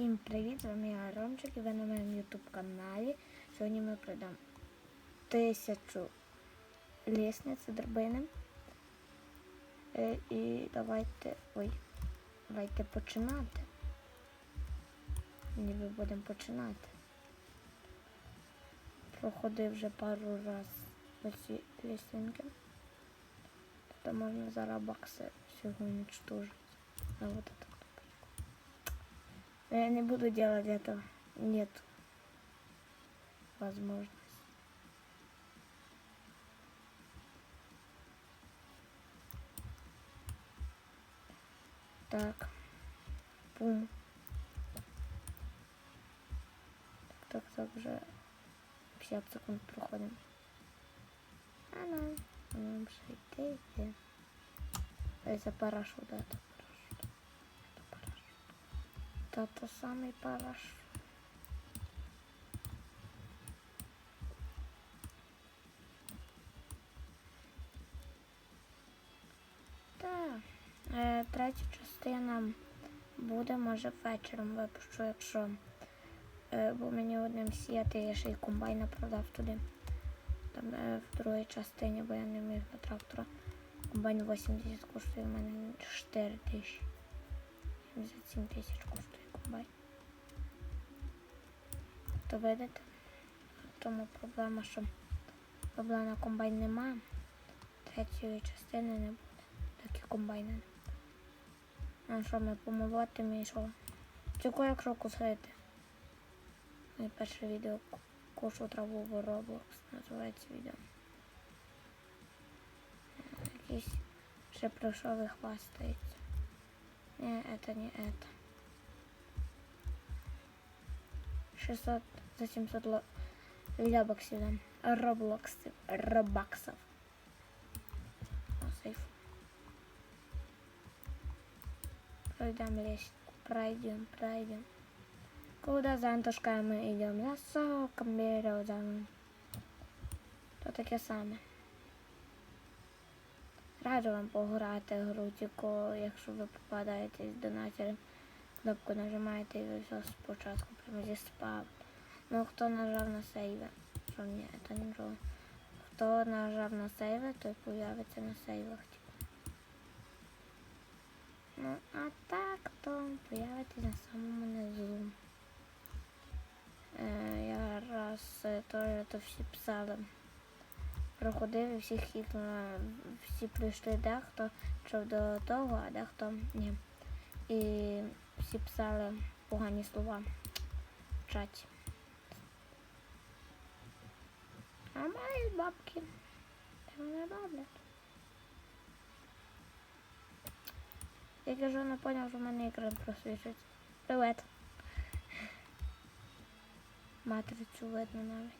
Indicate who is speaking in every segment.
Speaker 1: Всім привіт! З вами я Ромчик і ви на моєму ютуб каналі. Сьогодні ми пройдемо тисячу лісниць драбини. Е, І давайте. Ой, давайте починати. Ніби будемо починати. Проходив вже пару раз оці лісинки. Тобто можна зараз бакси всього уничтожити. А вот это Но я не буду делать этого. Нет возможности. Так. Пум. Так, так, так, уже 50 секунд проходим. А нам, нам же. Это парашют это. Та то самий парашут. Так, е, третя частина буде, може, вечором випущу, якщо. Е, бо мені одним сіяти, я ще й комбайна продав туди. Там е, в другій частині, бо я не міг на трактора. Комбайн 80 коштує, в мене 4 тисячі. 77 тисяч коштує комбайн. То видите? Тому проблема, що проблема комбайн немає. Третьої частини не буде. Так і комбайна не буде. А що ми помолотимо і що? Тільки якщо кусити. Моє перше відео кошу траву в Roblox називається відео. Якийсь ще пройшов і хвастається. Не, это не это. 600 за 700 ло... лябоксів, да. Роблоксів, робаксов. Сейф. Пройдем лестницу, пройдем, пройдем. Куда за Антошкой мы идем? За соком березовым. То таке саме. Раджу вам пограти гру, тільки якщо ви попадаєте з донатером, кнопку нажимаєте і ви все спочатку прямо зі спав. Ну хто нажав на сейве? Що ні, це жо. Хто нажав на сейве, той появиться на сейвах. Типу. Ну, а так, то появиться на самому низу. Е, я раз е, теж то всі писали проходив і всіх е, всі прийшли дехто чув до того, а дехто ні. І всі писали погані слова в чаті. А мої бабки. Вони роблять. Я кажу, не поняв, що в мене екран просвічується. Привет. Матрицю видно навіть.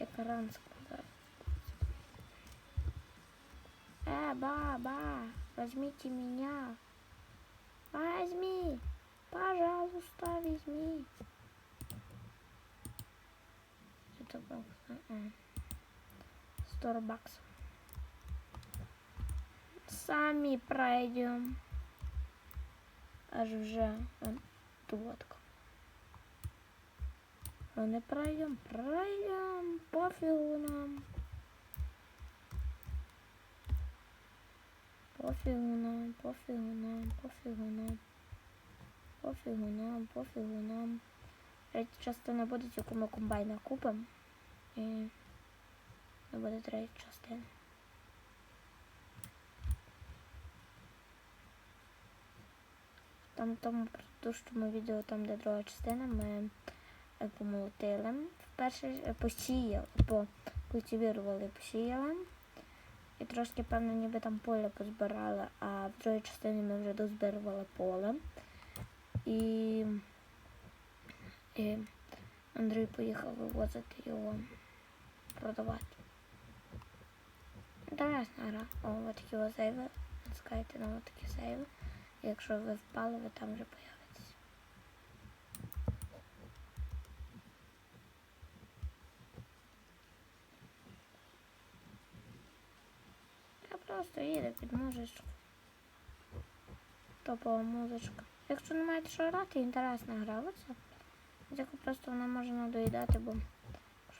Speaker 1: Экран складывается. Э, баба, возьмите меня. Возьми. Пожалуйста, возьми. Это был... Сто баксов. Сами пройдем. Аж вже вон, тутка. А не пройдем, пройдем, Пофигу нам, пофигу нам, пофигу нам. Пофігу нам, пофігу нам. Третя частина буде, яку ми комбайна купимо. І не буде третя частина. Там тому предыдущому відео, там де друга частина, ми помолотили. Вперше посіяли, по, культивірували, посіяли. І трошки, певно, ніби там поле позбирали, а в другій частині ми вже дозбирували поле. І, і Андрій поїхав вивозити його, продавати. Інтересна гра. О, от такі сейви. Натискайте на такі сейви. Якщо ви впали, ви там вже появитесь. Я просто їду під мужичку. топова музичка. Якщо не маєте що грати, інтересна гра. Оце. Тільки просто вона може надоїдати, бо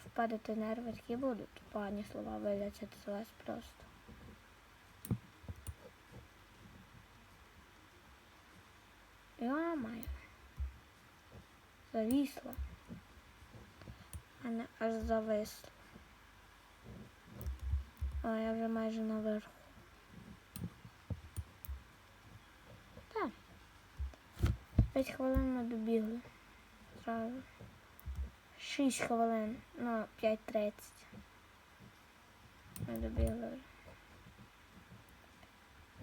Speaker 1: впадете нерви, такі будуть. Погані слова виляться з вас просто. Йо-моє. Завісло. А не аж зависло. А я вже майже наверху. Так. 5 хвилин ми добігли. Зразу. 6 хвилин. Ну, 5.30. Ми добігли.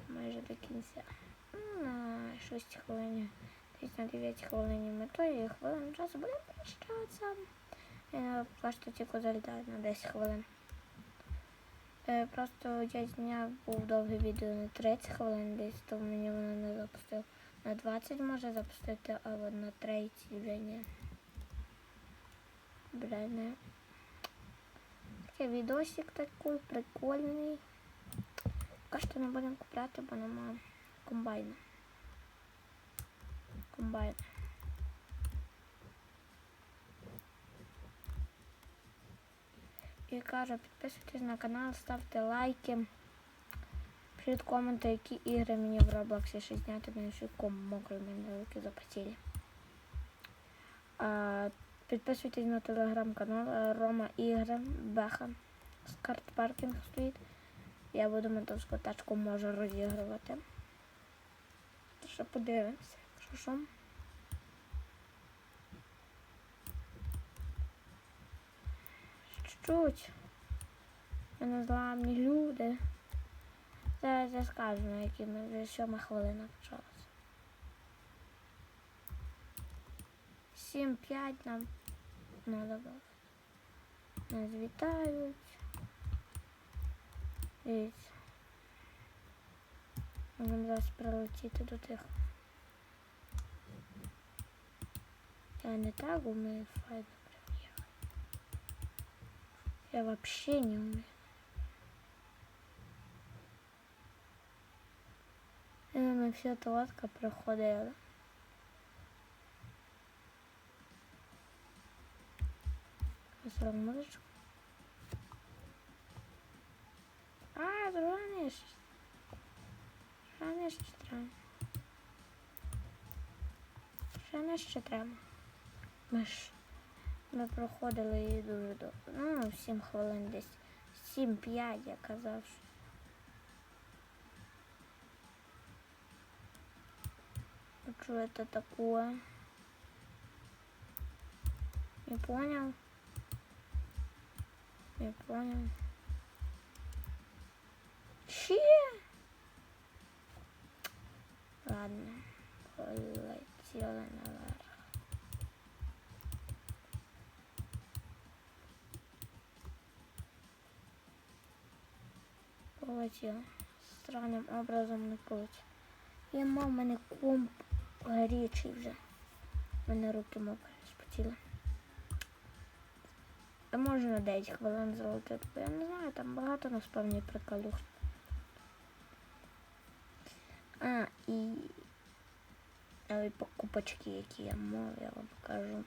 Speaker 1: Майже до кінця. Ну, На 6 хвилин. Десь на 9 хвилин ми і хвилин часу будемо прощатися. Я просто тільки залітаю на 10 хвилин. Е, Просто я зняв був довге відео на 30 хвилин десь, то мені воно не запустив. На 20 може запустити, а от на 30 вже ні. Бля, не. Такий відосик такий прикольний. Поки що не будемо купляти, бо нема комбайна. Комбайн. І кажу, підписуйтесь на канал, ставте лайки. Пишіть коменти, які ігри мені в Роблоксі ще зняти, мені ще ком мокрий мене руки запотіли. Підписуйтесь на телеграм-канал е, Рома Ігри Беха. З карт паркінг стоїть. Я буду мотовську тачку можу розігрувати. Що подивимося, якщо що. Чуть-чуть. Ми незламні люди. Зараз я скажу, на які ми вже сьома хвилина почалася. 7-5 нам надо було. Нас вітають. Дивіться. Можемо зараз прилетіти до тих. Я не так умею файно прям. Я вообще не умею. І ми вся товатка проходила. Посрав музичку. А, дрониш. Що ще треба? Що ще треба? Ми ж ми проходили її дуже довго. Ну, 7 хвилин десь. 7-5, я казав. що. Что это такое? Не понял. Не понял. Че? Ладно. Полетела наверх. Полетела. Странным образом не полетела. Я мав мене комп гарячий вже. У мене руки мокрі спотіли. А може на 9 хвилин залетити, бо я не знаю, там багато насправді приколюх. А, і нові покупочки, які я мав, я вам покажу.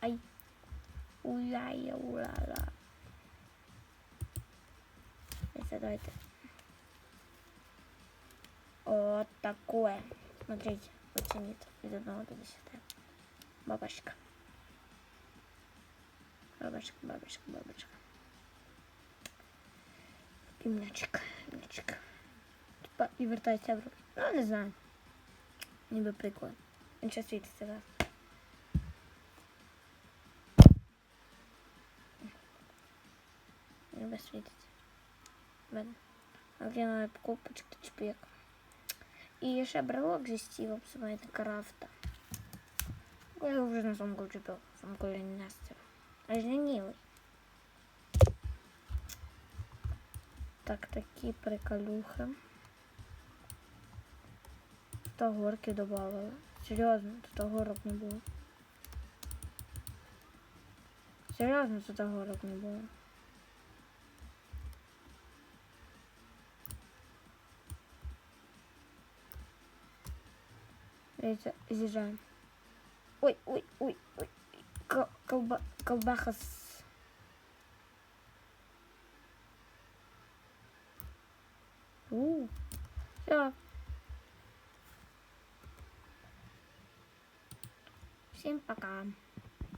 Speaker 1: Ай. Уля-я, ула-ла. Це давайте. Вот такое. Смотрите, оцените. Из 1 до 10. Бабочка. Бабочка, бабочка, бабочка. І м'ячик, м'ячик. Типа, і вертається в руки. Ну, не знаю. Ніби прикольно. Він ще світиться зараз. Ніби світиться. Видно. Окей, покупочки чпік. І ще брелок зі стівом самайти крафта. Я вже на сумку чіпив, сумку. Аж лінівий. Так, такі приколюхи. Тут горки додавали. Серйозно, тут горок не було. Серйозно, тут горок не було. З'їжджаємо. Ой, ой, ой, ой. Кол- Колба, колбаха с... У, все. Всем пока.